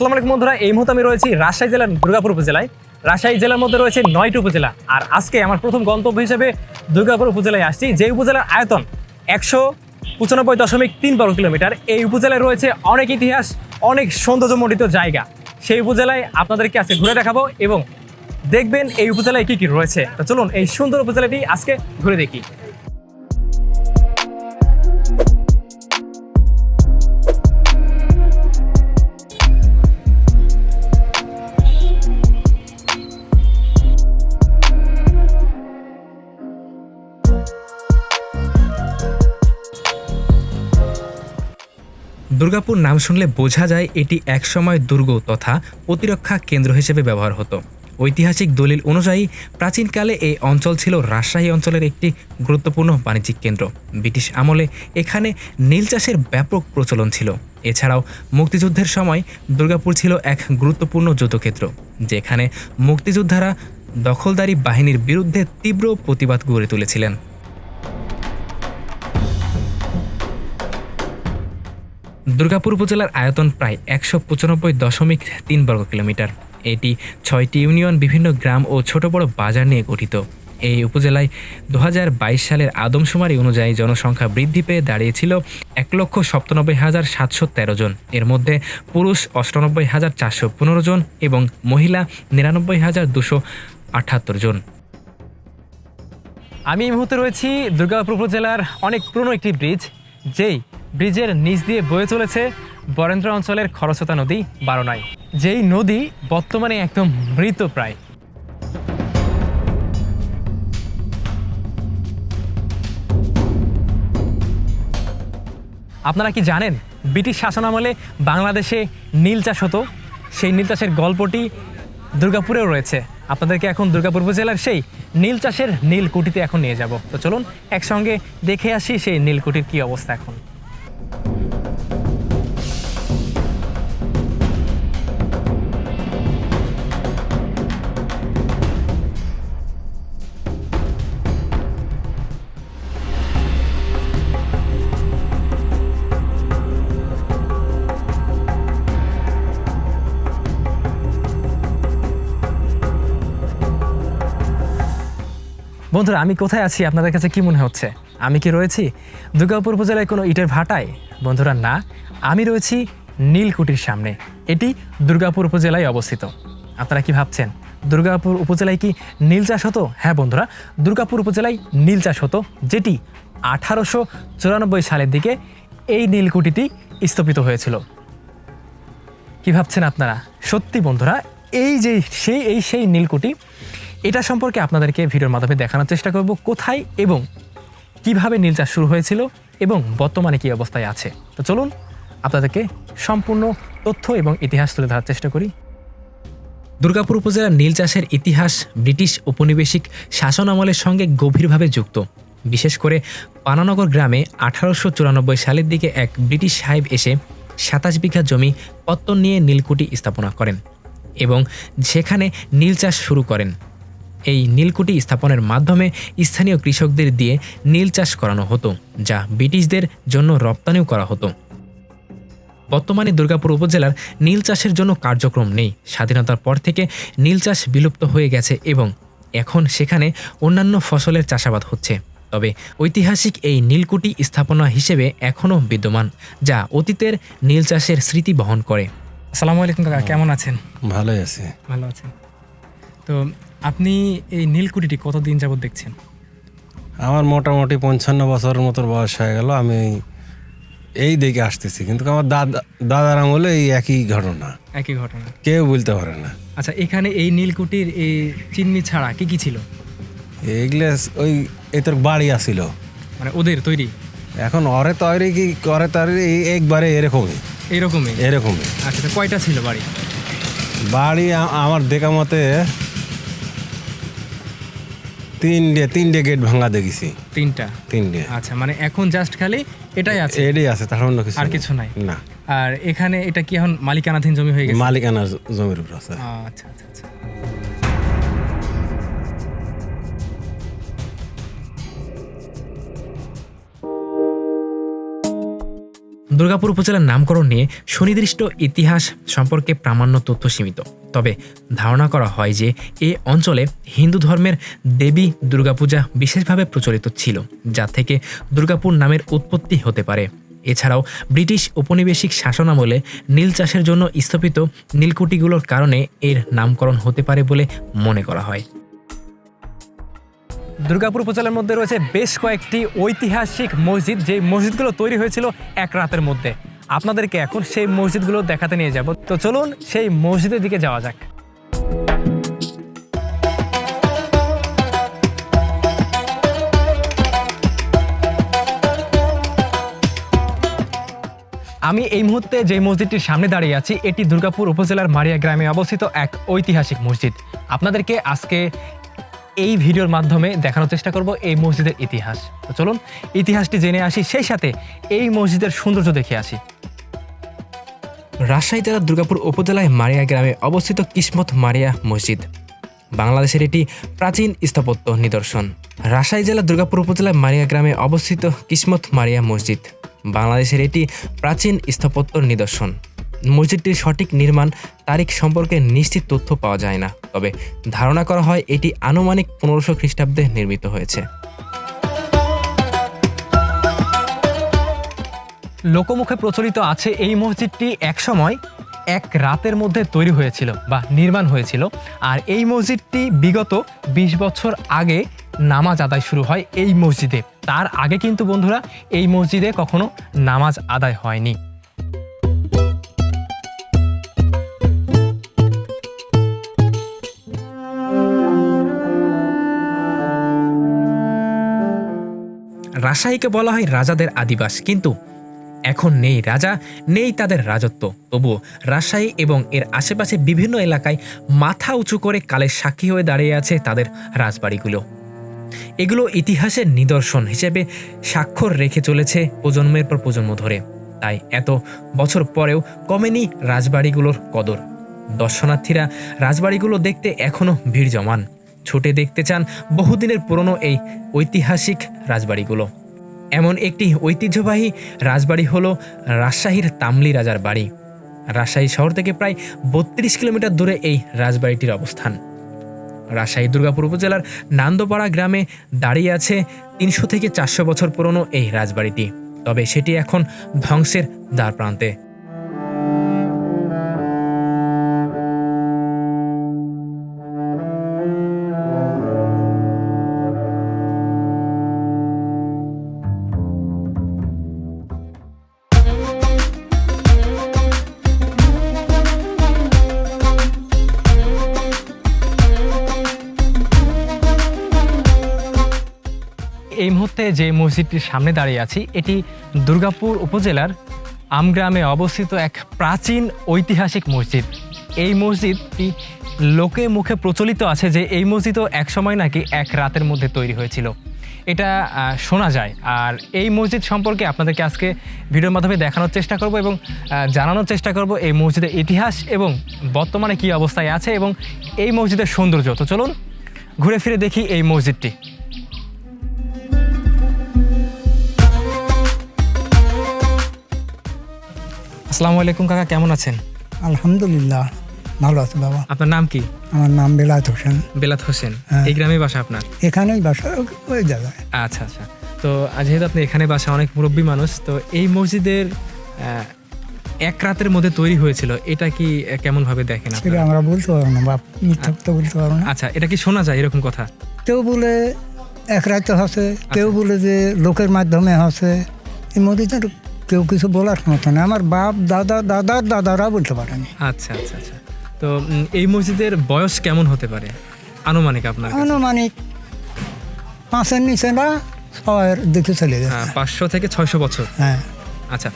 আসসালামু আলাইকুম বন্ধুরা, এই মুহূর্তে আমি রয়েছি রাজশাহী জেলার দুর্গাপুর উপজেলায়। রাজশাহী জেলার মধ্যে রয়েছে নয়টি উপজেলা। আর আজকে আমার প্রথম গন্তব্য হিসেবে দুর্গাপুর উপজেলায় আসছি, যে উপজেলার আয়তন একশো পঁচানব্বই দশমিক তিন বর্গ কিলোমিটার। এই উপজেলায় রয়েছে অনেক ইতিহাস, অনেক সৌন্দর্যমণ্ডিত জায়গা। সেই উপজেলায় আপনাদেরকে আজকে ঘুরে দেখাবো এবং দেখবেন এই উপজেলায় কি কি রয়েছে। তো চলুন এই সুন্দর উপজেলাটি আজকে ঘুরে দেখি। দুর্গাপুর নাম শুনলে বোঝা যায় এটি একসময় দুর্গ তথা প্রতিরক্ষা কেন্দ্র হিসেবে ব্যবহার হতো। ঐতিহাসিক দলিল অনুযায়ী, প্রাচীনকালে এই অঞ্চল ছিল রাজশাহী অঞ্চলের একটি গুরুত্বপূর্ণ বাণিজ্যিক কেন্দ্র। ব্রিটিশ আমলে এখানে নীল চাষের ব্যাপক প্রচলন ছিল। এছাড়াও মুক্তিযুদ্ধের সময় দুর্গাপুর ছিল এক গুরুত্বপূর্ণ যুদ্ধক্ষেত্র, যেখানে মুক্তিযোদ্ধারা দখলদারি বাহিনীর বিরুদ্ধে তীব্র প্রতিবাদ গড়ে তুলেছিলেন। দুর্গাপুর উপজেলার আয়তন প্রায় একশো পঁচানব্বই দশমিক তিন বর্গ কিলোমিটার। এটি ছয়টি ইউনিয়ন, বিভিন্ন গ্রাম ও ছোট বড় বাজার নিয়ে গঠিত। এই উপজেলায় দু হাজার বাইশ সালের আদমশুমারি অনুযায়ী জনসংখ্যা বৃদ্ধি পেয়ে দাঁড়িয়েছিল এক লক্ষ সপ্তানব্বই হাজার সাতশো তেরো জন। এর মধ্যে পুরুষ অষ্টানব্বই হাজার চারশো পনেরো জন এবং মহিলা নিরানব্বই হাজার দুশো আটাত্তর জন। আমি এই মুহূর্তে রয়েছি দুর্গাপুর উপজেলার অনেক পুরনো একটি ব্রিজ, যেই ব্রিজের নিচ দিয়ে বয়ে চলেছে বরেন্দ্র অঞ্চলের খরস্রোতা নদী বারোনাই। যেই নদী বর্তমানে একদম মৃত প্রায়। আপনারা কি জানেন, ব্রিটিশ শাসনামলে বাংলাদেশে নীল চাষ হতো? সেই নীল চাষের গল্পটি দুর্গাপুরেও রয়েছে। আপনাদেরকে এখন দুর্গাপুর উপজেলার সেই নীল চাষের নীলকুঠিতে এখন নিয়ে যাব। তো চলুন, একসঙ্গে দেখে আসি সেই নীলকুঠির কি অবস্থা এখন। বন্ধুরা আমি কোথায় আছি? আপনাদের কাছে কি মনে হচ্ছে? আমি কি রয়েছি? দুর্গাপুর উপজেলায় কোনো ইটের ভাটায়? বন্ধুরা, না, আমি রয়েছি নীলকুঠির সামনে। এটি দুর্গাপুর উপজেলায় অবস্থিত। আপনারা কি ভাবছেন, দুর্গাপুর উপজেলায় কি নীল চাষ হতো? হ্যাঁ বন্ধুরা, দুর্গাপুর উপজেলায় নীল চাষ হতো, যেটি আঠারোশো চুরানব্বই সালের দিকে এই নীলকুঠিটি স্থাপিত হয়েছিল। কি ভাবছেন আপনারা? সত্যি বন্ধুরা, এই যে সেই, এই সেই নীলকুঠি এটা সম্পর্কে আপনাদেরকে ভিডিওর মাধ্যমে দেখানোর চেষ্টা করব, কোথায় এবং কীভাবে নীল চাষ শুরু হয়েছিল এবং বর্তমানে কী অবস্থায় আছে? তো চলুন আপনাদেরকে সম্পূর্ণ তথ্য এবং ইতিহাস তুলে ধরার চেষ্টা করি। দুর্গাপুর উপজেলার নীল চাষের ইতিহাস ব্রিটিশ উপনিবেশিক শাসন আমলের সঙ্গে গভীরভাবে যুক্ত। বিশেষ করে পানানগর গ্রামে আঠারোশো চুরানব্বই সালের দিকে এক ব্রিটিশ সাহেব এসে সাতাশ বিঘা জমি, পত্তন নিয়ে নীলকুঠি স্থাপনা করেন এবং সেখানে নীল চাষ শুরু করেন। এই নীলকুঠি স্থাপনের মাধ্যমে স্থানীয় কৃষকদের দিয়ে নীল চাষ করানো হতো যা ব্রিটিশদের জন্য রপ্তানিও করা হতো। বর্তমানে দুর্গাপুর উপজেলার নীল চাষের জন্য কার্যক্রম নেই। স্বাধীনতার পর থেকে নীল চাষ বিলুপ্ত হয়ে গেছে এবং এখন সেখানে অন্যান্য ফসলের চাষাবাদ হচ্ছে। তবে ঐতিহাসিক এই নীলকুঠি স্থাপনা হিসেবে এখনও বিদ্যমান যা অতীতের নীল চাষের স্মৃতি বহন করে। আসসালামু আলাইকুম কাকা কেমন আছেন? ভালোই আছে। ভালো আছেন। তো আপনি এই নীলকুঠিটি কতদিন যাবত দেখছেন? আমার মোটামুটি পঞ্চান্ন বছরের মতো বয়স হয়ে গেল আমি এই দিকে আসতেছি। কিন্তু আমার দাদা দাদার আমলে এই একই ঘটনা। একই ঘটনা। কেউ বলতে পারে না। আচ্ছা এখানে এই নীলকুঠির এই চিননি ছাড়া কি কি ছিল? এইগুলো ওই এই তোর বাড়ি আসিল মানে ওদের তৈরি? এখন অরে তৈরি কি করে তৈরি একবারে এরকমই। এরকমই? এরকমই। আচ্ছা কয়টা ছিল বাড়ি? বাড়ি আমার দেখা মতে তিনটে তিনটে গেট ভাঙা দেখেছি। তিনটা? তিনটে। আচ্ছা মানে এখন জাস্ট খালি এটাই আছে? এটাই আছে তার অন্য কিছু আর কিছু নাই? না। আর এখানে এটা কি এখন মালিকানাধীন জমি হয়ে গেছে? মালিকানার জমির উপর আছে। আচ্ছা আচ্ছা আচ্ছা। দুর্গাপুর উপজেলার নামকরণ নিয়ে সুনির্দিষ্ট ইতিহাস সম্পর্কে প্রামাণ্য তথ্য সীমিত। তবে ধারণা করা হয় যে এ অঞ্চলে হিন্দু ধর্মের দেবী দুর্গাপূজা বিশেষভাবে প্রচলিত ছিল, যা থেকে দুর্গাপুর নামের উৎপত্তি হতে পারে। এছাড়াও ব্রিটিশ উপনিবেশিক শাসনামলে নীল চাষের জন্য স্থাপিত নীলকুঠিগুলোর কারণে এর নামকরণ হতে পারে বলে মনে করা হয়। দুর্গাপুর উপজেলার মধ্যে রয়েছে বেশ কয়েকটি ঐতিহাসিক মসজিদ। যে মসজিদগুলো তৈরি হয়েছিল এক রাতের মধ্যে। আপনাদেরকে এখন সেই মসজিদগুলো দেখাতে নিয়ে যাব। তো চলুন সেই মসজিদের দিকে যাওয়া যাক। আমি এই মুহূর্তে যে মসজিদটির সামনে দাঁড়িয়ে আছি, এটি দুর্গাপুর উপজেলার মারিয়া গ্রামে অবস্থিত এক ঐতিহাসিক মসজিদ। আপনাদেরকে আজকে এই ভিডিওর মাধ্যমে দেখানোর চেষ্টা করব এই মসজিদের ইতিহাস। তো চলুন, ইতিহাসটি জেনে আসি, সেই সাথে এই মসজিদের সৌন্দর্য দেখে আসি। রাজশাহী জেলার দুর্গাপুর উপজেলায় মারিয়া গ্রামে অবস্থিত কিসমত মারিয়া মসজিদ। বাংলাদেশের এটি প্রাচীন স্থাপত্য নিদর্শন। রাজশাহী জেলার দুর্গাপুর উপজেলায় মারিয়া গ্রামে অবস্থিত কিসমত মারিয়া মসজিদ। বাংলাদেশের এটি প্রাচীন স্থাপত্য নিদর্শন। মসজিদটির সঠিক নির্মাণ, তারিখ সম্পর্কে নিশ্চিত তথ্য পাওয়া যায় না। তবে ধারণা করা হয় এটি আনুমানিক পনেরোশো খ্রিস্টাব্দে নির্মিত হয়েছে। লোকমুখে প্রচলিত আছে এই মসজিদটি একসময় এক রাতের মধ্যে তৈরি হয়েছিল বা নির্মাণ হয়েছিল। আর এই মসজিদটি বিগত ২০ বছর আগে নামাজ আদায় শুরু হয় এই মসজিদে। তার আগে কিন্তু বন্ধুরা এই মসজিদে কখনো নামাজ আদায় হয়নি। রাজশাহীকে বলা হয় রাজাদের আদিবাস, কিন্তু এখন নেই রাজা, নেই তাদের রাজত্ব। তবুও রাজশাহী এবং এর আশেপাশে বিভিন্ন এলাকায় মাথা উঁচু করে কালের সাক্ষী হয়ে দাঁড়িয়ে আছে তাদের রাজবাড়িগুলো। এগুলো ইতিহাসের নিদর্শন হিসেবে স্বাক্ষর রেখে চলেছে প্রজন্মের পর প্রজন্ম ধরে। তাই এত বছর পরেও কমেনি রাজবাড়িগুলোর কদর। দর্শনার্থীরা রাজবাড়িগুলো দেখতে এখনও ভিড় জমান। ছুটে দেখতে চান বহুদিনের পুরনো এই ঐতিহাসিক রাজবাড়িগুলো। এমন একটি ঐতিহ্যবাহী রাজবাড়ি হল রাজশাহীর তামলি রাজার বাড়ি। রাজশাহী শহর থেকে প্রায় বত্রিশ কিলোমিটার দূরে এই রাজবাড়িটির অবস্থান। রাজশাহী দুর্গাপুর উপজেলার নান্দপাড়া গ্রামে দাঁড়িয়ে আছে তিনশো থেকে চারশো বছর পুরনো এই রাজবাড়িটি। তবে সেটি এখন ধ্বংসের দ্বার প্রান্তে। মুহূর্তে যে মসজিদটির সামনে দাঁড়িয়ে আছি, এটি দুর্গাপুর উপজেলার আমগ্রামে অবস্থিত এক প্রাচীন ঐতিহাসিক মসজিদ। এই মসজিদটি লোকে মুখে প্রচলিত আছে যে এই মসজিদও একসময় নাকি এক রাতের মধ্যে তৈরি হয়েছিল। এটা শোনা যায়। আর এই মসজিদ সম্পর্কে আপনাদেরকে আজকে ভিডিওর মাধ্যমে দেখানোর চেষ্টা করব এবং জানানোর চেষ্টা করব এই মসজিদের ইতিহাস এবং বর্তমানে কী অবস্থায় আছে এবং এই মসজিদের সৌন্দর্য। তো চলুন ঘুরে ফিরে দেখি এই মসজিদটি। আসসালামু আলাইকুম কাকা কেমন আছেন? আলহামদুলিল্লাহ ভালো আছে বাবা। আপনার নাম কি? আমার নাম বেলায়েত হোসেন। বেলাত হোসেন। হ্যাঁ। এই গ্রামে বাসা আপনার? এখানেই বাসা ওই জায়গায়। আচ্ছা আচ্ছা। তো যেহেতু আপনি এখানে বাসা অনেক মুরব্বী মানুষ তো এই মসজিদের এক রাতের মধ্যে তৈরি হয়েছিল এটা কি কেমন ভাবে দেখেন সেটা? আমরা বলতে পারব না বাপ মিথ্যা তো বলতে পারব না। আচ্ছা এটা কি শোনা যায় এরকম কথা? কেউ বলে এক রাতে হসে কেউ বলে যে লোকের মাধ্যমে হসে এই মধ্যে কেউ কিছু বলার মতো না। আমার বাপ দাদা দাদার দাদারা বলতে পারেনি। আচ্ছা আচ্ছা আচ্ছা। তো এই মসজিদের বয়স কেমন হতে পারে? আনুমানিক আপনার আনুমানিক পাঁচের নিচে না ছয়ের দিকে চলে হ্যাঁ, গেছে পাঁচশো থেকে ছয়শো বছর। হ্যাঁ। আচ্ছা।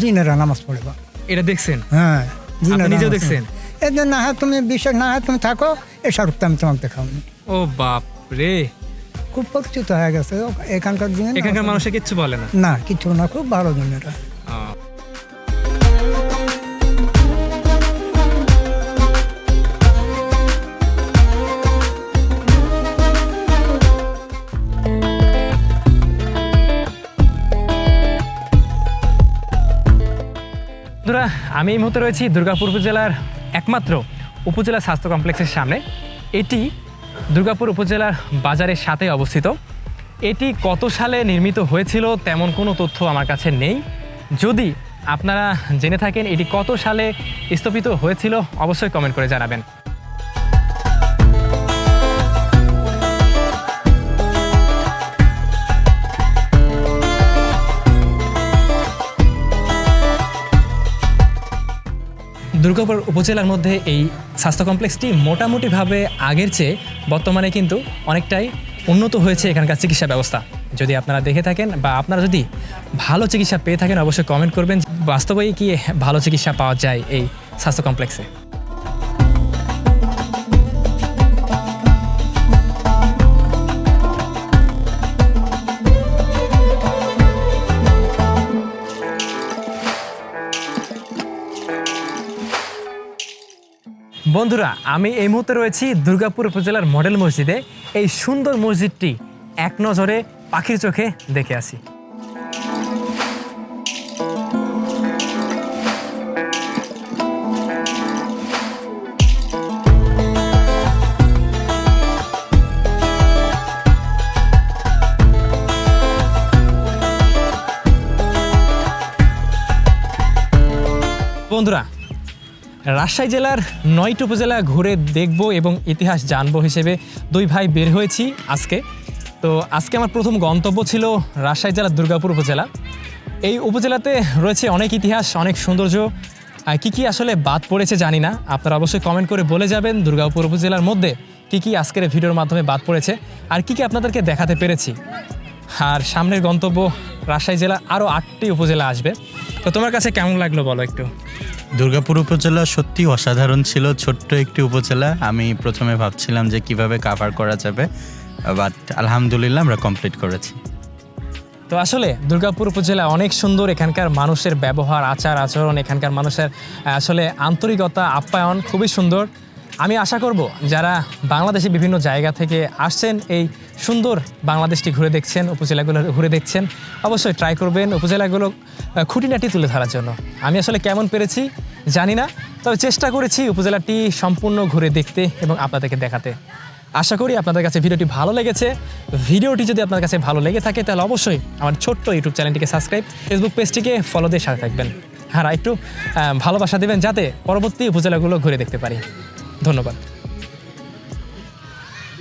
জিনেরা নামাজ পড়ে বা। এটা দেখছেন? হ্যাঁ জিনেরা নিজেও দেখছেন? এদের না হয় তুমি বিশ্বাস না হয় তুমি থাকো এ শাহরুখ আমি তোমাকে দেখাবনি ও বাপ রে খুব পরিচিত হয়ে গেছে এখানকার দিনে এখানকার মানুষে কিচ্ছু বলে না? না কিছু না খুব ভালো জনেরা। এটা আমি এই মুহূর্তে রয়েছি দুর্গাপুর জেলার একমাত্র উপজেলা স্বাস্থ্য কমপ্লেক্সের সামনে। এটি দুর্গাপুর উপজেলার বাজারের সাথে অবস্থিত। এটি কত সালে নির্মিত হয়েছিল তেমন কোনো তথ্য আমার কাছে নেই। যদি আপনারা জেনে থাকেন এটি কত সালে স্থাপিত হয়েছিল, অবশ্যই কমেন্ট করে জানাবেন। দুর্গাপুর উপজেলার মধ্যে এই স্বাস্থ্য কমপ্লেক্সটি মোটামুটিভাবে আগের চেয়ে বর্তমানে কিন্তু অনেকটাই উন্নত হয়েছে এখানকার চিকিৎসা ব্যবস্থা। যদি আপনারা দেখে থাকেন বা আপনারা যদি ভালো চিকিৎসা পেয়ে থাকেন, অবশ্যই কমেন্ট করবেন বাস্তবেই কি ভালো চিকিৎসা পাওয়া যায় এই স্বাস্থ্য কমপ্লেক্সে। বন্ধুরা, আমি এই মুহূর্তে রয়েছি দুর্গাপুর উপজেলার মডেল মসজিদে। এই সুন্দর মসজিদটি এক নজরে পাখির চোখে দেখে আসি। রাজশাহী জেলার নয়টি উপজেলা ঘুরে দেখব এবং ইতিহাস জানব হিসেবে দুই ভাই বের হয়েছি আজকে। তো আজকে আমার প্রথম গন্তব্য ছিল রাজশাহী জেলার দুর্গাপুর উপজেলা। এই উপজেলাতে রয়েছে অনেক ইতিহাস, অনেক সৌন্দর্য। কী কী আসলে বাদ পড়েছে জানি না। আপনারা অবশ্যই কমেন্ট করে বলে যাবেন দুর্গাপুর উপজেলার মধ্যে কী কী আজকের ভিডিওর মাধ্যমে বাদ পড়েছে আর কী কী আপনাদেরকে দেখাতে পেরেছি। আর সামনের গন্তব্য রাজশাহী জেলা আরও আটটি উপজেলা আসবে। তো তোমার কাছে কেমন লাগল বলো একটু? দুর্গাপুর উপজেলা সত্যি অসাধারণ ছিল, ছোট্ট একটি উপজেলা। আমি প্রথমে ভাবছিলাম যে কীভাবে কাভার করা যাবে বাট আলহামদুলিল্লাহ আমরা কমপ্লিট করেছি। তো আসলে দুর্গাপুর উপজেলা অনেক সুন্দর, এখানকার মানুষের ব্যবহার আচার আচরণ এখানকার মানুষের, আসলে আন্তরিকতা, আপ্যায়ন খুবই সুন্দর। আমি আশা করব যারা বাংলাদেশে বিভিন্ন জায়গা থেকে আসছেন, এই সুন্দর বাংলাদেশটি ঘুরে দেখছেন, উপজেলাগুলো ঘুরে দেখছেন, অবশ্যই ট্রাই করবেন উপজেলাগুলো খুঁটিনাটি তুলে ধরার জন্য। আমি আসলে কেমন পেরেছি জানি না, তবে চেষ্টা করেছি উপজেলাটি সম্পূর্ণ ঘুরে দেখতে এবং আপনাদেরকে দেখাতে। আশা করি আপনাদের কাছে ভিডিওটি ভালো লেগেছে। ভিডিওটি যদি আপনার কাছে ভালো লেগে থাকে, তাহলে অবশ্যই আমার ছোট্ট ইউটিউব চ্যানেলটিকে সাবস্ক্রাইব ফেসবুক পেজটিকে ফলো দিয়ে সাথে থাকবেন। হ্যাঁ একটু ভালোবাসা দেবেন যাতে পরবর্তী উপজেলাগুলো ঘুরে দেখতে পারি। ধন্যবাদ।